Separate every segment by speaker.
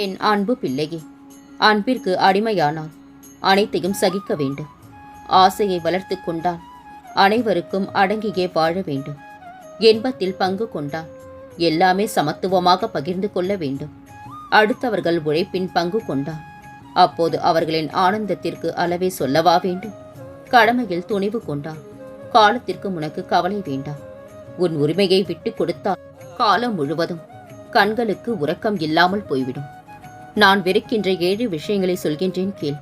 Speaker 1: என் அன்பு பிள்ளையே அன்பிற்கு அடிமையானால் அனைத்தையும் சகிக்க வேண்டும். ஆசையை வளர்த்து கொண்டால் அனைவருக்கும் அடங்கியே வாழ வேண்டும். இன்பத்தில் பங்கு கொண்டால் எல்லாமே சமத்துவமாக பகிர்ந்து கொள்ள வேண்டும். அடுத்தவர்கள் உழைப்பின் பங்கு கொண்டால் அப்போது அவர்களின் ஆனந்தத்திற்கு அளவே சொல்லவா வேண்டும்? கடமையில் துணிவு கொண்டால் காலத்திற்கு உனக்கு கவலை வேண்டாம். உன் உரிமையை விட்டு கொடுத்தால் காலம் முழுவதும் கண்களுக்கு உறக்கம் இல்லாமல் போய்விடும். நான் வெறுக்கின்ற ஏழு விஷயங்களை சொல்கின்றேன் கேள்.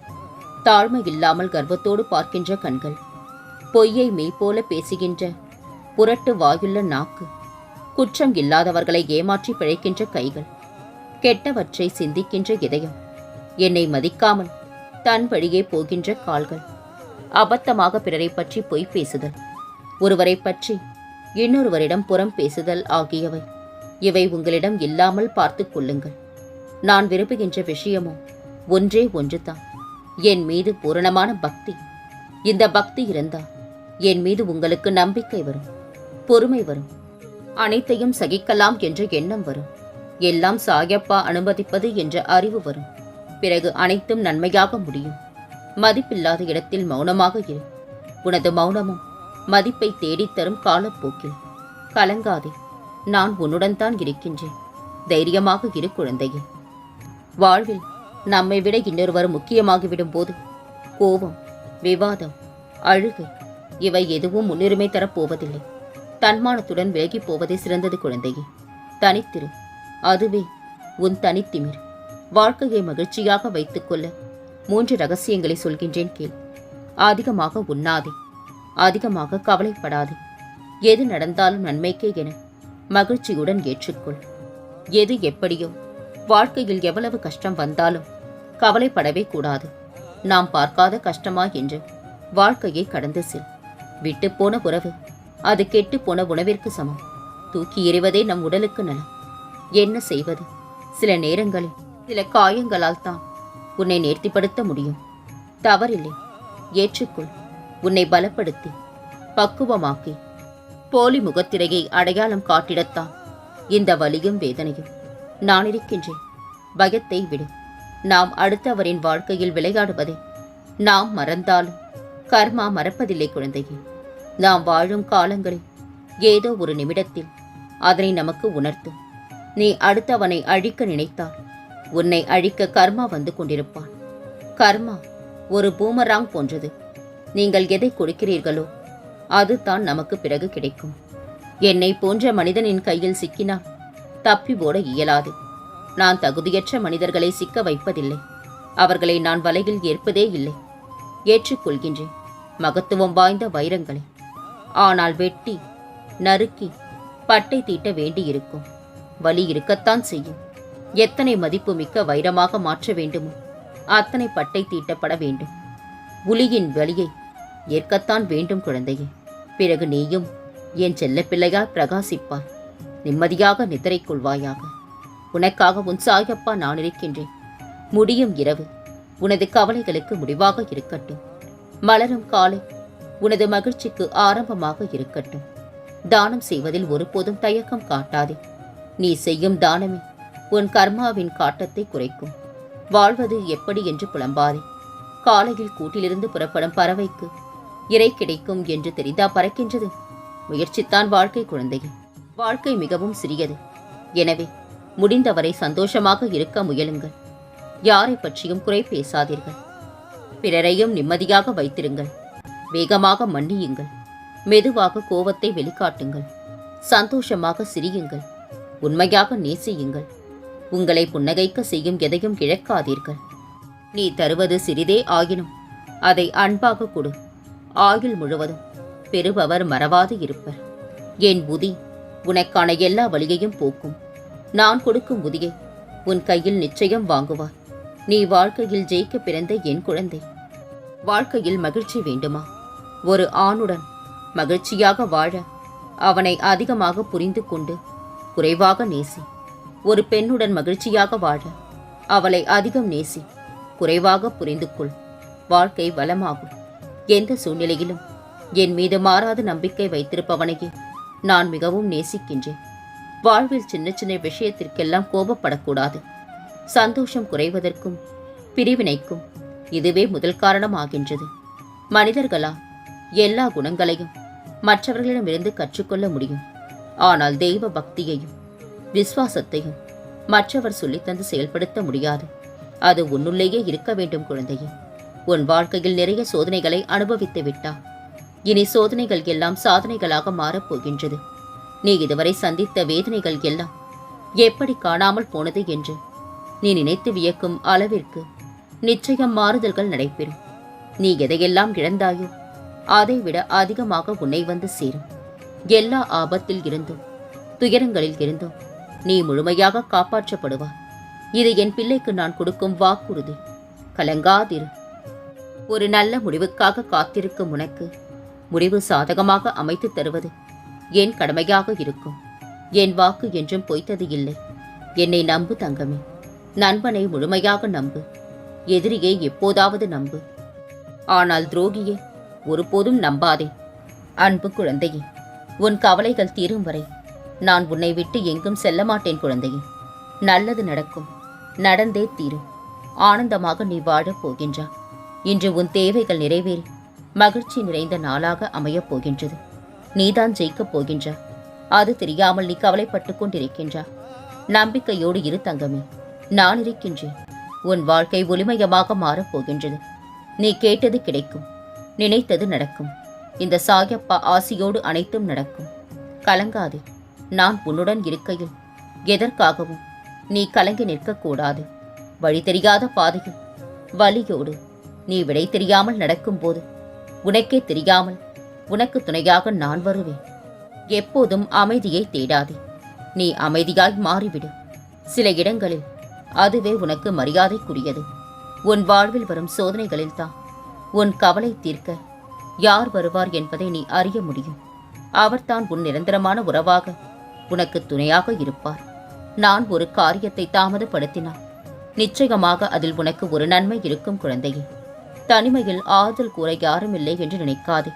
Speaker 1: தாழ்மை இல்லாமல் கர்வத்தோடு பார்க்கின்ற கண்கள். பொய்யை மெய்போல பேசுகின்ற புரட்டு வாயுள்ள நாக்கு. குற்றம் இல்லாதவர்களை ஏமாற்றி பிழைக்கின்ற கைகள். கெட்டவற்றை சிந்திக்கின்ற இதயம். என்னை மதிக்காமல் தன் வழியே போகின்ற கால்கள். அபத்தமாக பிறரை பற்றி பொய் பேசுதல். ஒருவரை பற்றி இன்னொருவரிடம் புறம் பேசுதல் ஆகியவை. இவை உங்களிடம் இல்லாமல் பார்த்துக் கொள்ளுங்கள். நான் விரும்புகின்ற விஷயமோ ஒன்றே ஒன்றுதான். என் மீது பூரணமான பக்தி. இந்த பக்தி இருந்தால் என் மீது உங்களுக்கு நம்பிக்கை வரும் பொறுமை வரும். அனைத்தையும் சகிக்கலாம் என்ற எண்ணம் வரும். எல்லாம் சாயப்பா அனுமதிப்பது என்ற அறிவு வரும். பிறகு அனைத்தும் நன்மையாக முடியும். மதிப்பில்லாத இடத்தில் மௌனமாக இரு. உனது மௌனமும் மதிப்பை தேடித்தரும் காலப்போக்கில். கலங்காதே நான் உன்னுடன் தான் இருக்கின்றேன். தைரியமாக இரு குழந்தையே. வாழ்வில் நம்மை விட இன்னொருவர் முக்கியமாகிவிடும் போது கோபம் விவாதம் அழுகை இவை எதுவும் முன்னுரிமை தரப்போவதில்லை. தன்மானத்துடன் விலகிப் போவதே சிறந்தது குழந்தையே. தனித்திரு அதுவே உன் தனித்திமிர். வாழ்க்கையை மகிழ்ச்சியாக வைத்துக்கொள்ள மூன்று ரகசியங்களை சொல்கின்றேன் கேள். அதிகமாக உண்ணாதே. அதிகமாக கவலைப்படாதே. எது நடந்தாலும் நன்மைக்கே என மகிழ்ச்சியுடன் ஏற்றுக்கொள். எது எப்படியோ வாழ்க்கையில் எவ்வளவு கஷ்டம் வந்தாலும் கவலைப்படவே கூடாது. நாம் பார்க்காத கஷ்டமா என்று வாழ்க்கையை கடந்து செல். விட்டுப்போன உறவு அது கெட்டுப்போன உணவிற்கு சமம். தூக்கி எறிவதே நம் உடலுக்கு நலம். என்ன செய்வது? சில நேரங்களில் சில காயங்களால் தான் உன்னை நேர்த்திப்படுத்த முடியும். தவறில்லை. ஏற்றுக்கொள். உன்னை பலப்படுத்தி பக்குவமாக்கி போலி முகத்திரையை அடையாளம் காட்டிடத்தான். இந்த வலியும் வேதனையும் நான் இருக்கின்றேன். பயத்தை விடு. நாம் அடுத்தவரின் வாழ்க்கையில் விளையாடுவதை. நாம் மறந்தாலும் கர்மா மறப்பதில்லை குழந்தையே. நாம் வாழும் காலங்களில் ஏதோ ஒரு நிமிடத்தில் அதனை நமக்கு உணர்த்து நீ அடுத்தவனை அழிக்க நினைத்தால் உன்னை அழிக்க கர்மா வந்து கொண்டிருப்பான். கர்மா ஒரு பூமராங் போன்றது. நீங்கள் எதை கொடுக்கிறீர்களோ அதுதான் நமக்கு பிறகு கிடைக்கும். என்னை போன்ற மனிதனின் கையில் சிக்கினால் தப்பி ஓட இயலாது. நான் தகுதியற்ற மனிதர்களை சிக்க வைப்பதில்லை. அவர்களை நான் வலையில் ஏற்பதே இல்லை. ஏற்றுக்கொள்கின்றேன் மகத்துவம் வாய்ந்த வைரங்களை. ஆனால் வெட்டி நறுக்கி பட்டை தீட்ட வேண்டியிருக்கும். வலி இருக்கத்தான் செய்யும். எத்தனை மதிப்புமிக்க வைரமாக மாற்ற வேண்டுமோ அத்தனை பட்டை தீட்டப்பட வேண்டும். புலியின் வலியை ஏற்கத்தான் வேண்டும் குழந்தையே. பிறகு நீயும் என் செல்ல பிள்ளையால் பிரகாசிப்பாய். நிம்மதியாக நித்திரை கொள்வாயாக உனக்காக உன் சாயப்பா நான் இருக்கின்றேன். முடியும் இரவு. உனது கவலைகளுக்கு முடிவாக இருக்கட்டும். மலரும் காலை உனது மகிழ்ச்சிக்கு ஆரம்பமாக இருக்கட்டும். தானம் செய்வதில் ஒருபோதும் தயக்கம் காட்டாதே. நீ செய்யும் தானமே உன் கர்மாவின் காட்டத்தை குறைக்கும். வாழ்வது எப்படி என்று புலம்பாதே. காலையில் கூட்டிலிருந்து புறப்படும் பறவைக்கு இறை கிடைக்கும் என்று தெரிந்தா பறக்கின்றது. முயற்சித்தான் வாழ்க்கை குழந்தையே. வாழ்க்கை மிகவும் சிறியது. எனவே முடிந்தவரை சந்தோஷமாக இருக்க முயலுங்கள். யாரை பற்றியும் குறை பேசாதீர்கள். பிறரையும் நிம்மதியாக வைத்திருங்கள். வேகமாக மன்னியுங்கள். மெதுவாக கோபத்தை வெளிக்காட்டுங்கள். சந்தோஷமாக சிரியுங்கள். உண்மையாக நேசியுங்கள். உங்களை புன்னகைக்க செய்யும் எதையும் இழக்காதீர்கள். நீ தருவது சிறிதே ஆயினும் அதை அன்பாக கொடு. ஆயுள் முழுவதும் பெறுபவர் மறவாது இருப்பர். என் புதி உனக்கான எல்லா வழியையும் போக்கும். நான் கொடுக்கும் புதியை உன் கையில் நிச்சயம் வாங்குவார். நீ வாழ்க்கையில் ஜெயிக்க பிறந்த என் குழந்தை. வாழ்க்கையில் மகிழ்ச்சி வேண்டுமா? ஒரு ஆணுடன் மகிழ்ச்சியாக வாழ அவனை அதிகமாக புரிந்து கொண்டு குறைவாக நேசி. ஒரு பெண்ணுடன் மகிழ்ச்சியாக வாழ அவளை அதிகம் நேசி. குறைவாக புரிந்து கொள். வாழ்க்கை வளமாகும். எந்த சூழ்நிலையிலும் என் மீது மாறாத நம்பிக்கை வைத்திருப்பவனையே நான் மிகவும் நேசிக்கின்றேன். வாழ்வில் சின்ன சின்ன விஷயத்திற்கெல்லாம் கோபப்படக்கூடாது. சந்தோஷம் குறைவதற்கும் பிரிவினைக்கும் இதுவே முதல் காரணமாகின்றது. மனிதர்களா எல்லா குணங்களையும் மற்றவர்களிடமிருந்து கற்றுக்கொள்ள முடியும். ஆனால் தெய்வ பக்தியையும் விசுவாசத்தையும் மற்றவர் சொல்லித்தந்து செயல்படுத்த முடியாது. அது உன்னுள்ளேயே இருக்க வேண்டும் குழந்தையே. உன் வாழ்க்கையில் நிறைய சோதனைகளை அனுபவித்து விட்டா இனி சோதனைகள் எல்லாம் சாதனைகளாக மாறப் போகின்றது. நீ இதுவரை சந்தித்த வேதனைகள் எல்லாம் எப்படி காணாமல் போனது என்று நீ நினைத்து வியக்கும் அளவிற்கு நிச்சயம் மாறுதல்கள் நடைபெறும். நீ எதையெல்லாம் இழந்தாயோ அதைவிட அதிகமாக உன்னை வந்து சேரும். எல்லா ஆபத்தில் இருந்தும் துயரங்களில் இருந்தும் நீ முழுமையாக காப்பாற்றப்படுவார் இது என் பிள்ளைக்கு நான் கொடுக்கும் வாக்குறுதி. கலங்காதிரு. ஒரு நல்ல முடிவுக்காக காத்திருக்கும் உனக்கு முடிவு சாதகமாக அமைத்து தருவது என் கடமையாக இருக்கும். என் வாக்கு என்றும் பொய்த்தது இல்லை. என்னை நம்பு தங்கமே. நண்பனை முழுமையாக நம்பு. எதிரியை எப்போதாவது நம்பு. ஆனால் துரோகியை ஒருபோதும் நம்பாதே. அன்பு குழந்தையே உன் கவலைகள் தீரும் வரை நான் உன்னை விட்டு எங்கும் செல்ல மாட்டேன் குழந்தையே. நல்லது நடக்கும். நடந்தே தீரும். ஆனந்தமாக நீ வாழப் போகின்றா. இன்று உன் தேவைகள் நிறைவேறி மகிழ்ச்சி நிறைந்த நாளாக அமையப் போகின்றது. நீதான் ஜெயிக்கப் போகின்றா. அது தெரியாமல் நீ கவலைப்பட்டு கொண்டிருக்கின்றா நம்பிக்கையோடு இரு தங்கமே. நான் இருக்கின்றேன். உன் வாழ்க்கை ஒளிமயமாக மாறப் போகின்றது. நீ கேட்டது கிடைக்கும். நினைத்தது நடக்கும். இந்த சாயப்பா ஆசியோடு அனைத்தும் நடக்கும். கலங்காதே. நான் உன்னுடன் இருக்கையில். எதற்காகவும் நீ கலங்கி நிற்கக்கூடாது வழி தெரியாத பாதையில். வலியோடு நீ விடை தெரியாமல் நடக்கும்போது உனக்கே தெரியாமல் உனக்கு துணையாக நான் வருவேன். எப்போதும் அமைதியை தேடாதே. நீ அமைதியாய் மாறிவிடு. சில இடங்களில் அதுவே உனக்கு மரியாதைக்குரியது. உன் வாழ்வில் வரும் சோதனைகளில்தான் உன் கவலை தீர்க்க யார் வருவார் என்பதை நீ அறிய முடியும். அவர்தான் உன் நிரந்தரமான உறவாக உனக்கு துணையாக இருப்பார். நான் ஒரு காரியத்தை தாமதப்படுத்தினான் நிச்சயமாக அதில் உனக்கு ஒரு நன்மை இருக்கும் குழந்தையே. தனிமையில் ஆறுதல் கூற யாருமில்லை என்று நினைக்காதே.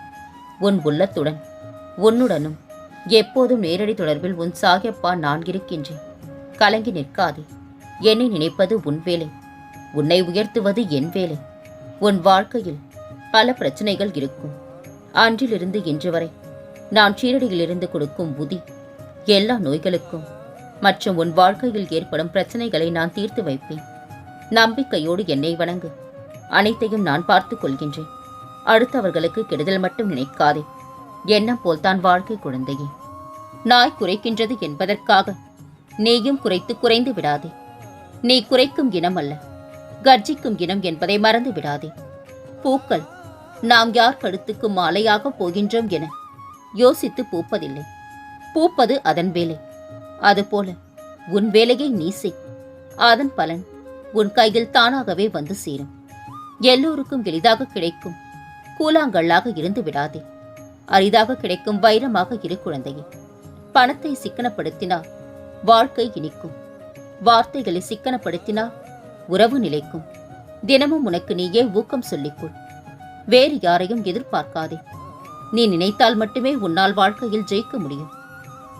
Speaker 1: உன் உள்ளத்துடன் உன்னுடனும் எப்போதும் நேரடி தொடர்பில் உன் சாகியப்பா நான் இருக்கின்றேன். கலங்கி நிற்காதே. என்னை நினைப்பது உன் வேலை. உன்னை உயர்த்துவது என் வேலை. உன் வாழ்க்கையில் பல பிரச்சனைகள் இருக்கும். அன்றிலிருந்து இன்று வரை நான் சீரடியிலிருந்து கொடுக்கும் புதி எல்லா நோய்களுக்கும் மற்றும் உன் வாழ்க்கையில் ஏற்படும் பிரச்சனைகளை நான் தீர்த்து வைப்பேன். நம்பிக்கையோடு என்னை வணங்கு. அனைத்தையும் நான் பார்த்துக் கொள்கின்றேன். அடுத்தவர்களுக்கு கெடுதல் மட்டும் நினைக்காதே. எண்ணம் போல்தான் வாழ்க்கை குழந்தையே. நாய் குறைக்கின்றது என்பதற்காக நீயும் குறைத்து குறைந்து விடாதே. நீ குறைக்கும் இனம் அல்ல. கர்ஜிக்கும் இனம் என்பதை மறந்து விடாதே. பூக்கள் நாம் யார் கழுத்துக்கு மாலையாக போகின்றோம் என யோசித்து பூப்பதில்லை. பூப்பது அதன் வேலை. அதுபோல உன் வேலையை நீ செய். அதன் பலன் உன் கையில் தானாகவே வந்து சேரும். எல்லோருக்கும் எளிதாக கிடைக்கும். கூலாங்கல்லாக இருந்து விடாதே. அரிதாக கிடைக்கும் வைரமாக இரு குழந்தையே. பணத்தை சிக்கனப்படுத்தினால் வாழ்க்கை இனிக்கும். வார்த்தைகளை சிக்கனப்படுத்தினால் உறவு நிலைக்கும். தினமும் உனக்கு நீயே ஊக்கம் சொல்லிக்கொள். வேறு யாரையும் எதிர்பார்க்காதே. நீ நினைத்தால் மட்டுமே உன்னால் வாழ்க்கையில் ஜெயிக்க முடியும்.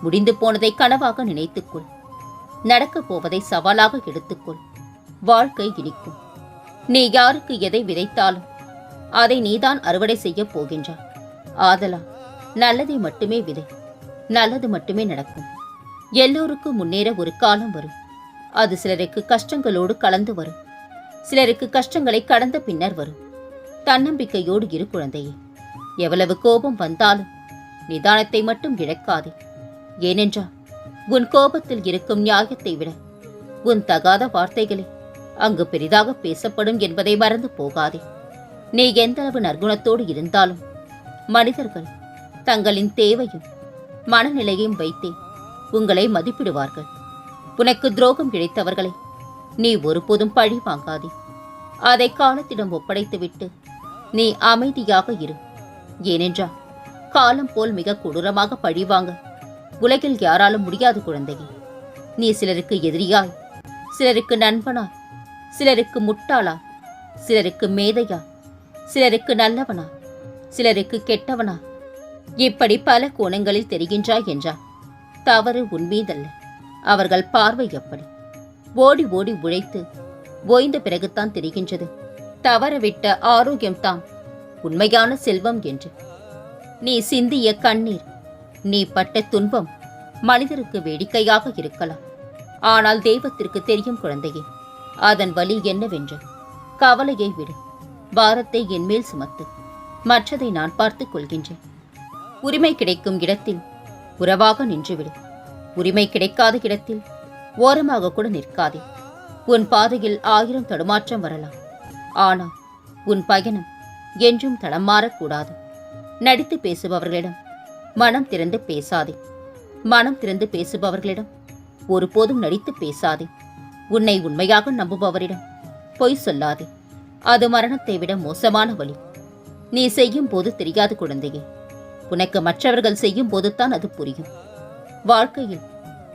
Speaker 1: முடிந்து போனதை கனவாக நினைத்துக்கொள். நடக்கப் போவதை சவாலாக எடுத்துக்கொள். வாழ்க்கை இனிக்கும். நீ யாருக்கு எதை விதைத்தாலும் அதை நீதான் அறுவடை செய்யப் போகின்றாய். ஆதலா நல்லதை மட்டுமே விதை நல்லது மட்டுமே நடக்கும். எல்லோருக்கும் முன்னேற ஒரு காலம் வரும். அது சிலருக்கு கஷ்டங்களோடு கலந்து வரும். சிலருக்கு கஷ்டங்களை கடந்த பின்னர் வரும். தன்னம்பிக்கையோடு இரு குழந்தையே எவ்வளவு கோபம் வந்தாலும் நிதானத்தை மட்டும் இழக்காதே. ஏனென்றால் உன் கோபத்தில் இருக்கும் நியாயத்தை விட உன் தகாத வார்த்தைகளே அங்கு பெரிதாக பேசப்படும் என்பதை மறந்து போகாதே. நீ எந்தளவு நற்குணத்தோடு இருந்தாலும் மனிதர்கள் தங்களின் தேவையும் மனநிலையையும் வைத்தே உங்களை மதிப்பிடுவார்கள். உனக்கு துரோகம் இழைத்தவர்களை நீ ஒருபோதும் பழி வாங்காதே. அதை காலத்திடம் ஒப்படைத்துவிட்டு நீ அமைதியாக இரு. ஏனென்றால் காலம் போல் மிக கொடூரமாக பழிவாங்க உலகில் யாராலும் முடியாது குழந்தையே. நீ சிலருக்கு எதிரியாய் சிலருக்கு நண்பனாய் சிலருக்கு முட்டாளா? சிலருக்கு மேதையா? சிலருக்கு நல்லவனா? சிலருக்கு கெட்டவனா? இப்படி பல கோணங்களில் தெரிகின்றாய் என்றார் தவறு உன்மீதல்ல அவர்கள் பார்வை எப்படி? ஓடி ஓடி உழைத்து ஓய்ந்த பிறகுதான் தெரிகின்றது. தவறவிட்ட ஆரோக்கியம்தான் உண்மையான செல்வம் என்று. நீ சிந்திய கண்ணீர் நீ பட்ட துன்பம் மனிதருக்கு வேடிக்கையாக இருக்கலாம். ஆனால் தெய்வத்திற்கு தெரியும் குழந்தையே அதன் வலி என்னவென்று? கவலையை விடு. பாரத்தை என்மேல் சுமத்து. மற்றதை நான் பார்த்துக் கொள்கின்றேன். உரிமை கிடைக்கும் இடத்தில் உறவாக நின்றுவிடு. உரிமை கிடைக்காத இடத்தில் ஓரமாக கூட நிற்காதே. உன் பாதையில் ஆயிரம் தடுமாற்றம் வரலாம். ஆனால் உன் பயணம் என்றும் தடம் மாறக்கூடாது. நடித்து பேசுபவர்களிடம் மனம் திறந்து பேசாதே. மனம் திறந்து பேசுபவர்களிடம் ஒருபோதும் நடித்து பேசாதே. உன்னை உண்மையாக நம்புபவரிடம் பொய் சொல்லாதே. அது மரணத்தை விட மோசமான வழி. நீ செய்யும் போது தெரியாது குழந்தையே. உனக்கு மற்றவர்கள் செய்யும் போதுதான் அது புரியும். வாழ்க்கையில்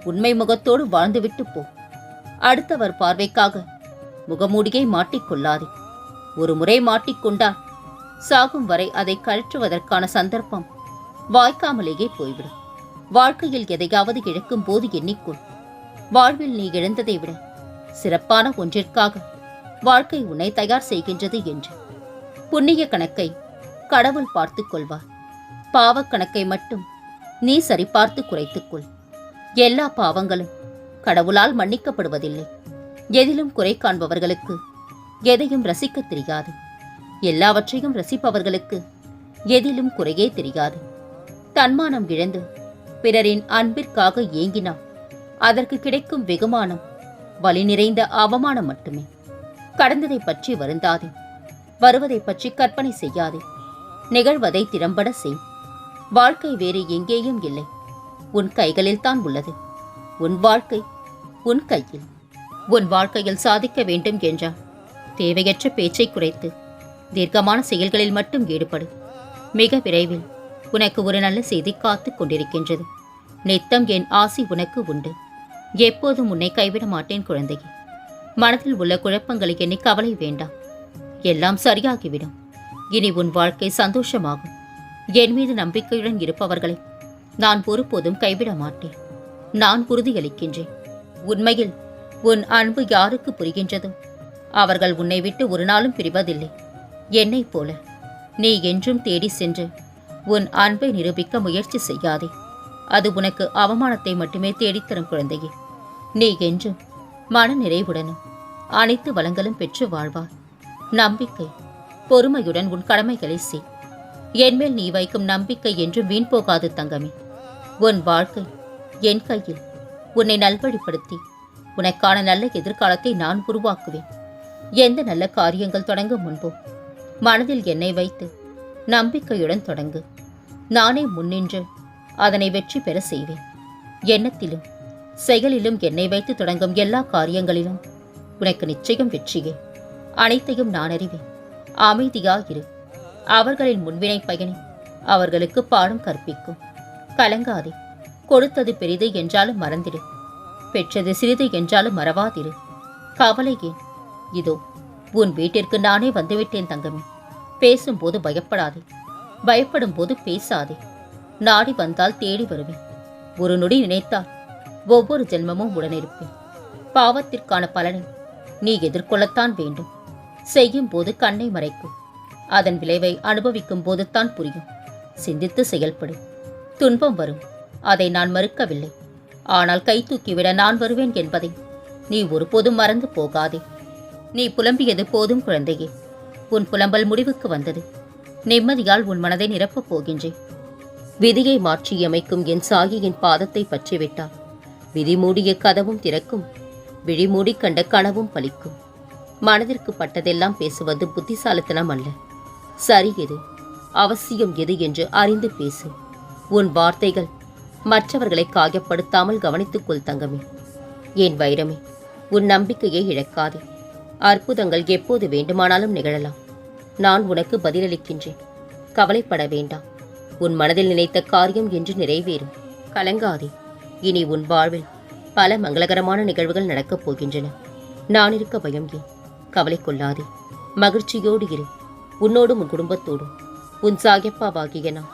Speaker 1: உண்மை முகத்தோடு வாழ்ந்துவிட்டு போ. அடுத்தவர் பார்வைக்காக முகமூடியை மாட்டிக்கொள்ளாதே ஒரு முறை மாட்டிக்கொண்டால் சாகும் வரை அதை கழற்றுவதற்கான சந்தர்ப்பம் வாய்க்காமலேயே போய்விடும். வாழ்க்கையில் எதையாவது இழக்கும் போது எண்ணிக்கொள். வாழ்வில் நீ இழந்ததை விட சிறப்பான ஒன்றிற்காக வாழ்க்கை உன்னை தயார் செய்கின்றது என்று. புண்ணிய கணக்கை கடவுள் பார்த்து கொள்வார். பாவக் கணக்கை மட்டும் நீ சரிபார்த்து குறைத்துக்கொள் எல்லா பாவங்களும் கடவுளால் மன்னிக்கப்படுவதில்லை. எதிலும் குறை காண்பவர்களுக்கு எதையும் ரசிக்கத் தெரியாது. எல்லாவற்றையும் ரசிப்பவர்களுக்கு எதிலும் குறையே தெரியாது. தன்மானம் இழந்து பிறரின் அன்பிற்காக ஏங்கினான் அதற்கு கிடைக்கும் வெகுமானம் வலி நிறைந்த அவமானம் மட்டுமே. கடந்ததை பற்றி வருந்தாதே. வருவதை பற்றி கற்பனை செய்யாதே. நிகழ்வதை திறம்பட செய். வாழ்க்கை வேறு எங்கேயும் இல்லை. உன் கைகளில் தான் உள்ளது. உன் வாழ்க்கை உன் கையில். உன் வாழ்க்கையில் சாதிக்க வேண்டும் என்றால் தேவையற்ற பேச்சை குறைத்து தீர்க்கமான செயல்களில் மட்டும் ஈடுபடு. மிக விரைவில் உனக்கு ஒரு நல்ல செய்தி காத்துக் கொண்டிருக்கின்றது. நித்தம் என் ஆசி உனக்கு உண்டு. எப்போதும் உன்னை கைவிட மாட்டேன் குழந்தையே. மனதில் உள்ள குழப்பங்களை எண்ணி கவலை வேண்டாம். எல்லாம் சரியாகிவிடும். இனி உன் வாழ்க்கை சந்தோஷமாகும். என் மீது நம்பிக்கையுடன் இருப்பவர்களை நான் ஒருபோதும் கைவிட மாட்டேன். நான் உறுதியளிக்கின்றேன். உண்மையில் உன் அன்பு யாருக்கு புரிகின்றதோ? அவர்கள் உன்னை விட்டு ஒரு நாளும் பிரிவதில்லை. என்னைப் போல நீ என்றும் தேடி சென்று உன் அன்பை நிரூபிக்க முயற்சி செய்யாதே. அது உனக்கு அவமானத்தை மட்டுமே தேடித்தரும் குழந்தையே. நீ என்றும் மன நிறைவுடனும் அனைத்து வளங்களும் பெற்று வாழ்வாய். நம்பிக்கை பொறுமையுடன் உன் கடமைகளை செய். என்மேல் நீ வைக்கும் நம்பிக்கை என்றும் வீண் போகாது தங்கமே. உன் வாழ்க்கை என் கையில் உன்னை நல்வழிப்படுத்தி உனக்கான நல்ல எதிர்காலத்தை நான் உருவாக்குவேன். எந்த நல்ல காரியங்கள் தொடங்க முன்போ மனதில் என்னை வைத்து நம்பிக்கையுடன் தொடங்கு. நானே முன்னின்று அதனை வெற்றி பெற செய்வேன். எண்ணத்திலும் செயலிலும் என்னை வைத்து தொடங்கும் எல்லா காரியங்களிலும் உனக்கு நிச்சயம் வெற்றியே. அனைத்தையும் நான் அறிவேன். அமைதியாயிரு. அவர்களின் முன்வினை பயனை. அவர்களுக்கு பாடம் கற்பிக்கும். கலங்காதே. கொடுத்தது பெரிது என்றாலும் மறந்திடு பெற்றது சிறிது என்றாலும் மறவாதிரு. கவலை ஏன்? இதோ உன் வீட்டிற்கு நானே வந்துவிட்டேன் தங்கமே. பேசும்போது பயப்படாதே. பயப்படும் போது பேசாதே. நாடி வந்தால் தேடி வருவேன். ஒரு நொடி நினைத்தால் ஒவ்வொரு ஜென்மமும் உடனிருப்பேன். பாவத்திற்கான பலனை நீ எதிர்கொள்ளத்தான் வேண்டும். செய்யும் போது கண்ணை மறைக்கும். அதன் விளைவை அனுபவிக்கும் போதுதான் புரியும். சிந்தித்து செயல்படு. துன்பம் வரும். அதை நான் மறுக்கவில்லை. ஆனால் கை தூக்கிவிட நான் வருவேன் என்பதை நீ ஒருபோதும் மறந்து போகாதே. நீ புலம்பியது போதும் குழந்தையே. உன் புலம்பல் முடிவுக்கு வந்தது. நிம்மதியால் உன் மனதை நிரப்பப் போகின்றேன். விதியை மாற்றியமைக்கும் என் சாயியின் பாதத்தை பற்றிவிட்டார். விதி மூடிய கதவும் திறக்கும் விழிமூடி கண்ட கனவும் பலிக்கும். மனதிற்கு பட்டதெல்லாம் பேசுவது புத்திசாலித்தனம் அல்ல. சரி எது அவசியம் எது என்று அறிந்து பேசு. உன் வார்த்தைகள் மற்றவர்களை காயப்படுத்தாமல் கவனித்துக்கொள் தங்கமே. என் வைரமே உன் நம்பிக்கையை இழக்காதே. அற்புதங்கள் எப்போது வேண்டுமானாலும் நிகழலாம். நான் உனக்கு பதிலளிக்கின்றேன். கவலைப்பட வேண்டாம். உன் மனதில் நினைத்த காரியம் என்று நிறைவேறும். கலங்காதே. இனி உன் வாழ்வில் பல மங்களகரமான நிகழ்வுகள் நடக்கப் போகின்றன. நான் இருக்க பயம் ஏன்? கவலை கொள்ளாதே. மகிழ்ச்சியோடு இரு. உன்னோடும் உன் குடும்பத்தோடும். உன் சாயப்பாவாகிய நான்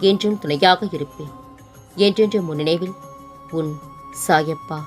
Speaker 1: என்றும் துணையாக இருப்பேன். என்றென்றும் உன் நினைவில் உன் சாயப்பா.